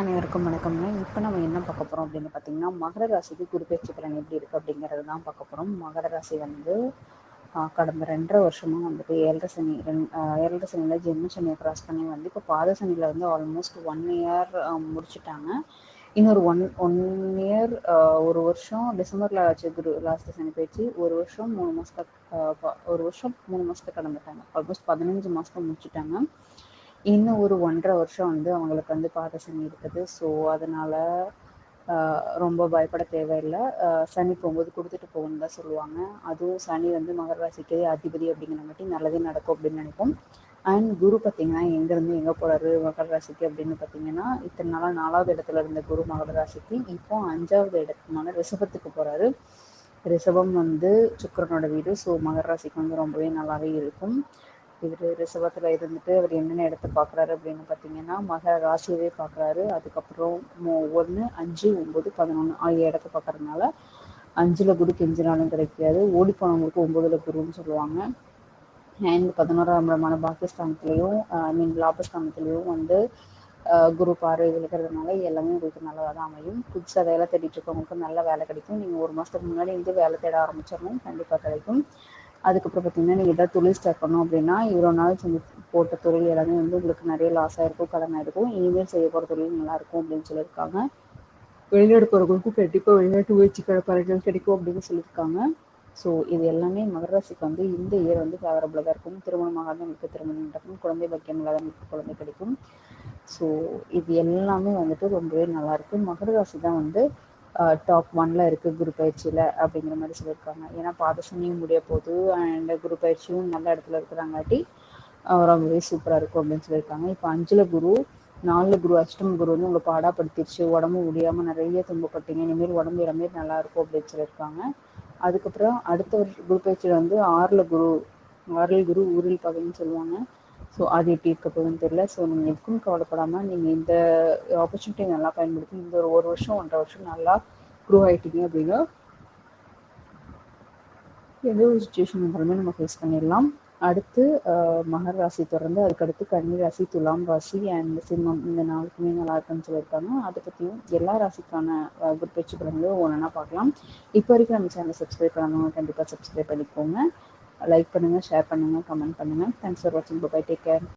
அனைவருக்கும் வணக்கம்ங்க. இப்போ நம்ம என்ன பார்க்க போகிறோம் அப்படின்னு பார்த்தீங்கன்னா மகர ராசிக்கு குருப்பெயர்ச்சி பலன் எப்படி இருக்குது அப்படிங்கிறது தான் பார்க்க போகிறோம் மகர ராசி வந்து கடந்த ரெண்டரை வருஷமாக வந்துட்டு ஏழரை சனி ரெண் ஏழரை சனியில் ஜென்ம சனியை கிராஸ் பண்ணி வந்து இப்போ பாத சனியில் வந்து ஆல்மோஸ்ட் ஒன் இயர் முடிச்சுட்டாங்க. இன்னொரு ஒன் ஒன் இயர் ஒரு வருஷம் டிசம்பரில் ஆச்சு குரு லாஸ்ட் சனி போயிடுச்சு ஒரு வருஷம் மூணு மாதத்துக்கு ஒரு வருஷம் மூணு மாதத்துக்கு கடந்துட்டாங்க. ஆல்மோஸ்ட் பதினஞ்சு மாதத்தை முடிச்சுட்டாங்க. இன்னும் ஒரு ஒன்றரை வருஷம் வந்து அவங்களுக்கு வந்து பாத சனி இருக்குது. ஸோ அதனால ரொம்ப பயப்பட தேவையில்லை. சனி போகும்போது கொடுத்துட்டு போகணும்னு தான் சொல்லுவாங்க. அதுவும் சனி வந்து மகர ராசிக்கு அதிபதி அப்படிங்கிறங்காட்டி நல்லதே நடக்கும் அப்படின்னு நினைப்போம். அண்ட் குரு பார்த்தீங்கன்னா எங்கேருந்து எங்கே போகிறாரு மகர ராசிக்கு அப்படின்னு பார்த்தீங்கன்னா இத்தனை நாளாக நாலாவது இடத்துல இருந்த குரு மகர ராசிக்கு இப்போ அஞ்சாவது இடத்துமான ரிஷபத்துக்கு போகிறாரு ரிஷபம் வந்து சுக்கரனோட வீடு. ஸோ மகர ராசிக்கு வந்து ரொம்பவே நல்லாவே இருக்கும். இவர் ரிசவத்தில் இருந்துட்டு அவர் என்னென்ன இடத்த பார்க்குறாரு அப்படின்னு பார்த்தீங்கன்னா மக ராசியவே பார்க்குறாரு அதுக்கப்புறம் ஒன்று அஞ்சு ஒம்பது பதினொன்று ஆகிய இடத்த பார்க்கறதுனால அஞ்சில் குரு கெஞ்சினாலும் கிடைக்காது. ஓடி போனவங்களுக்கு ஒம்பதுல குருன்னு சொல்லுவாங்க. அண்ட் பதினோராம் இடமான பாகிஸ்தானத்துலேயும் ஐ மீன் லாபஸ்தானத்துலேயும் வந்து குரு பார்வை விழுக்கிறதுனால எல்லாமே உங்களுக்கு நல்லதாக தான் அமையும். புதுசாக வேலை தேடிட்டு இருக்கவங்களுக்கு நல்ல வேலை கிடைக்கும். நீங்கள் ஒரு மாதத்துக்கு முன்னாடி இருந்து வேலை தேட ஆரம்பிச்சிடணும். கண்டிப்பாக கிடைக்கும். அதுக்கப்புறம் பார்த்தீங்கன்னா நீங்கள் எதாவது தொழில் ஸ்டார்ட் பண்ணோம் அப்படின்னா இவ்வளோ நாள் செஞ்சு போட்ட தொழில் எல்லாமே வந்து உங்களுக்கு நிறைய லாஸ் ஆயிருக்கும் கடன் ஆயிருக்கும். இனிமேல் செய்ய போகிற தொழில் நல்லாயிருக்கும் அப்படின்னு சொல்லியிருக்காங்க. வெளிநாடு போகிறவங்களுக்கும் கண்டிப்பாக வெளிநாட்டு முயற்சிக்கான பலன்கள் கிடைக்கும் அப்படின்னு சொல்லியிருக்காங்க. ஸோ இது எல்லாமே மகர ராசிக்கு வந்து இந்த இயர் வந்து ஃபேவரபுளாக தான் இருக்கும். திருமணம் ஆகாதவங்களுக்கு திருமணம் நடக்கும். குழந்தை பாக்கியம் இல்லாதவங்களுக்கு குழந்தை கிடைக்கும். ஸோ இது எல்லாமே வந்துட்டு ரொம்பவே நல்லாயிருக்கும் மகர ராசி தான் வந்து டாப் ஒன்ல இருக்கு குரு பயிற்சியில் அப்படிங்கிற மாதிரி சொல்லியிருக்காங்க. ஏன்னா பாதசனியும் முடிய போகுது அண்ட் குரு பயிற்சியும் நல்ல இடத்துல இருக்கிறாங்காட்டி ரொம்பவே சூப்பராக இருக்கும் அப்படின்னு சொல்லியிருக்காங்க. இப்போ அஞ்சுல குரு நாலு குரு அஷ்டம் குரு வந்து உங்களை பாடாப்படுத்திடுச்சு உடம்பு முடியாமல் நிறைய துன்பப்பட்டீங்க இனிமேல் உடம்பு எல்லாமே நல்லா இருக்கும் அப்படின்னு சொல்லியிருக்காங்க. அதுக்கப்புறம் அடுத்த ஒரு குரு பயிற்சியில் வந்து ஆறில் குரு ஆறில் குரு ஊரில் பகைன்னு சொல்லுவாங்க. ஸோ அது எப்படி இருக்க போகுதுன்னு தெரியல. ஸோ நீங்கள் எதுக்கும் கவலைப்படாமல் நீங்கள் இந்த ஆப்பர்ச்சுனிட்டி நல்லா பயன்படுத்தி இந்த ஒரு ஒரு வருஷம் ஒன்றரை வருஷம் நல்லா ப்ரூவ் ஆகிட்டீங்க அப்படின்னா எந்த ஒரு சுச்சுவேஷன் வந்தாலுமே நம்ம ஃபேஸ் பண்ணிடலாம். அடுத்து ஆஹ், மகர ராசி தொடர்ந்து அதுக்கடுத்து கன்னி ராசி துலாம் ராசி அண்ட் சிம்மம் இந்த நாளுக்குமே நல்லா இருக்குன்னு சொல்லியிருக்காங்க. அதை பற்றியும் எல்லா ராசிக்கான ஆஹ், குரு பயிற்சி பலன்களும் ஒன்றா பார்க்கலாம். இப்போ வரைக்கும் நம்ம சேனல் சப்ஸ்கிரைப் பண்ணணும் கண்டிப்பாக சப்ஸ்கிரைப் பண்ணிக்கோங்க. லைக் பண்ணுங்கள் ஷேர் பண்ணுங்கள் கமெண்ட் பண்ணுங்கள் தேங்க்ஸ் ஃபார் வாட்சிங் பை டேக் கேர்